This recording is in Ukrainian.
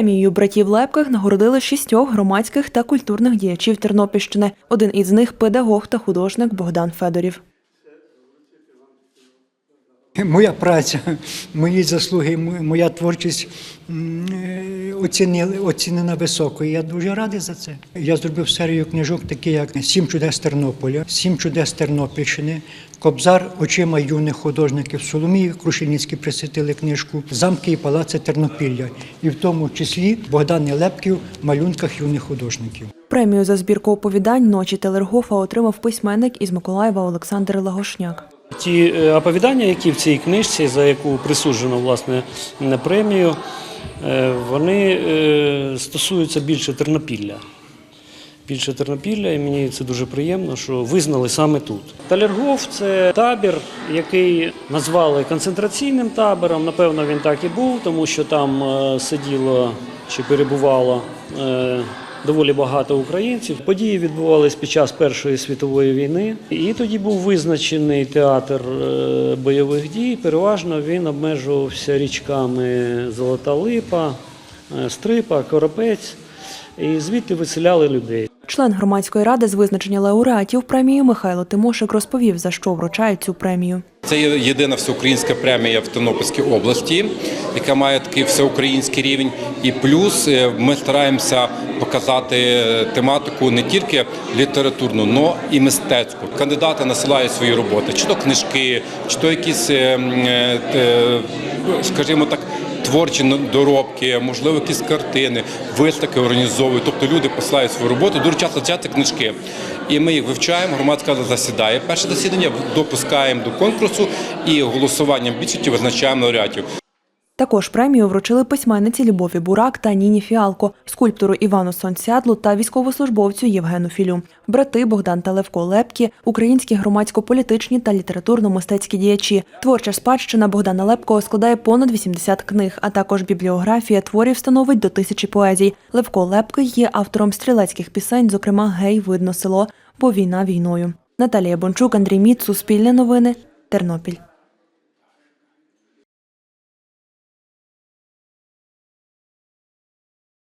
Премією братів Лепких нагородили шістьох громадських та культурних діячів Тернопільщини. Один із них педагог та художник Богдан Федорів. Моя праця, мої заслуги, моя творчість е, оцінили, оцінена високо. І я дуже радий за це. Я зробив серію книжок, такі як Сім чудес Тернополя, Сім чудес Тернопільщини, Кобзар очима юних художників Соломії Крушельницький присвятили книжку Замки і палаци Тернопілля, і в тому числі Богдан Лепків малюнках юних художників. Премію за збірку оповідань ночі Телергофа отримав письменник із Миколаєва Олександр Лагошняк. Ті е, оповідання, які в цій книжці, за яку присуджено власне премію, е, вони е, стосуються більше Тернопілля. Більше Тернопілля, і мені це дуже приємно, що визнали саме тут. Талергоф це табір, який назвали концентраційним табором. Напевно, він так і був, тому що там сиділо чи перебувало доволі багато українців. Події відбувалися під час Першої світової війни, і тоді був визначений театр е, бойових дій. Переважно він обмежувався річками Золота Липа, е, Стрипа, Коропець, і звідти виселяли людей. Член громадської ради з визначення лауреатів премії Михайло Тимошик розповів, за що вручають цю премію. Це єдина всеукраїнська премія в Тернопільській області, яка має такий всеукраїнський рівень. І плюс е, ми стараємося показати е, тематику не тільки літературну, але і мистецьку. Кандидати насилають свої роботи, чи то книжки, чи то якісь, е, те, скажімо так. Творчі доробки, можливо, якісь картини, виставки організовують. Тобто люди посилають свою роботу, дуже часто це книжки. І ми їх вивчаємо, громадська засідає. Перше засідання допускаємо до конкурсу і голосуванням більшості визначаємо лауреатів. Також премію вручили письменниці Любові Бурак та Ніні Фіалко, скульптору Івану Сонсядлу та військовослужбовцю Євгену Філю. Брати Богдан та Левко Лепкі, українські громадсько-політичні та літературно-мистецькі діячі. Творча спадщина Богдана Лепкого складає понад 80 книг, а також бібліографія творів становить до тисячі поезій. Левко Лепкий є автором стрілецьких пісень, зокрема Гей, видно село, бо війна війною. Наталія Бончук, Андрій Міц, Суспільне новини, Тернопіль.